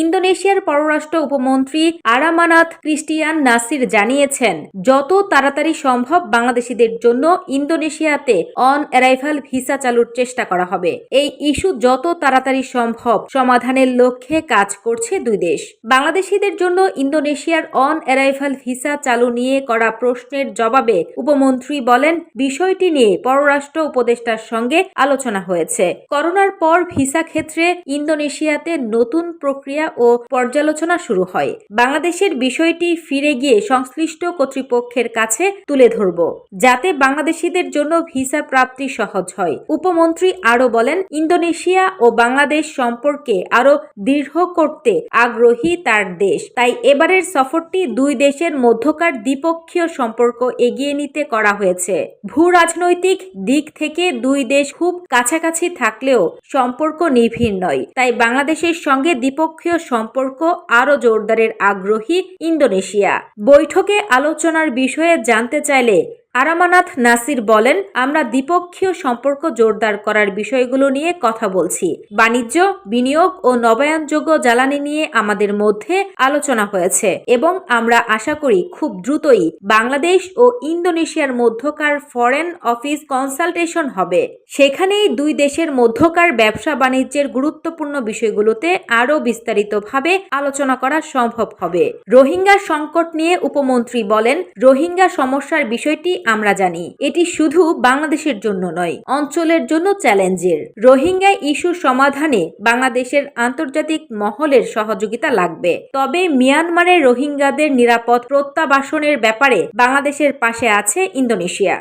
ইন্দোনেশিয়ার পররাষ্ট্র উপমন্ত্রী আরামানাথ ক্রিস্টিয়ান নাসির জানিয়েছেন, যত তাড়াতাড়ি সম্ভব বাংলাদেশিদের জন্য ইন্দোনেশিয়াতে অন অ্যারাইভাল ভিসা চালুর চেষ্টা করা হবে। এই ইস্যু যত তাড়াতাড়ি সম্ভব সমাধানের লক্ষ্যে কাজ করছে দুই দেশ। বাংলাদেশিদের জন্য ইন্দোনেশিয়ার অন অ্যারাইভাল ভিসা চালু নিয়ে করা প্রশ্নের জবাবে উপমন্ত্রী বলেন, বিষয়টি নিয়ে পররাষ্ট্র উপদেষ্টার সঙ্গে আলোচনা হয়েছে। করোনার পর ভিসা ক্ষেত্রে ইন্দোনেশিয়াতে নতুন প্রক্রিয়া ও পর্যালোচনা শুরু হয়। বাংলাদেশের বিষয়টি ফিরে গিয়ে সংশ্লিষ্ট কর্তৃপক্ষের কাছে তুলে ধরব, যাতে বাংলাদেশিদের জন্য ভিসা প্রাপ্তি সহজ হয়, উপমন্ত্রী আরও বলেন। ইন্দোনেশিয়া ও বাংলাদেশ সম্পর্কে আরও দৃঢ় করতে আগ্রহী তার দেশ, তাই এবারের সফরটি দুই দেশের মধ্যকার দ্বিপক্ষীয় সম্পর্ক এগিয়ে নিতে করা হয়েছে। ভূ রাজনৈতিক দিক থেকে দুই দেশ খুব কাছাকাছি থাকলেও সম্পর্ক নিভিড় নয়, তাই বাংলাদেশের সঙ্গে দ্বিপক্ষীয় সম্পর্ক আরও জোরদারের আগ্রহী ইন্দোনেশিয়া। বৈঠকে আলোচনার বিষয়ে জানতে চাইলে আরামানাথ নাসির বলেন, আমরা দ্বিপক্ষীয় সম্পর্ক জোরদার করার বিষয়গুলো নিয়ে কথা বলছি। বাণিজ্য, বিনিয়োগ ও নবায়নযোগ্য জ্বালানি নিয়ে আমাদের মধ্যে আলোচনা হয়েছে এবং আমরা আশা করি খুব দ্রুতই বাংলাদেশ ও ইন্দোনেশিয়ার মধ্যকার ফরেন অফিস কনসালটেশন হবে। সেখানেই দুই দেশের মধ্যকার ব্যবসা বাণিজ্যের গুরুত্বপূর্ণ বিষয়গুলোতে আরও বিস্তারিতভাবে আলোচনা করা সম্ভব হবে। রোহিঙ্গা সংকট নিয়ে উপমন্ত্রী বলেন, রোহিঙ্গা সমস্যার বিষয়টি আমরা জানি, এটি শুধু বাংলাদেশের জন্য নয়, অঞ্চলের জন্য চ্যালেঞ্জের। রোহিঙ্গা ইস্যু সমাধানে বাংলাদেশের আন্তর্জাতিক মহলের সহযোগিতা লাগবে। তবে মিয়ানমারের রোহিঙ্গাদের নিরাপদ প্রত্যাবাসনের ব্যাপারে বাংলাদেশের পাশে আছে ইন্দোনেশিয়া।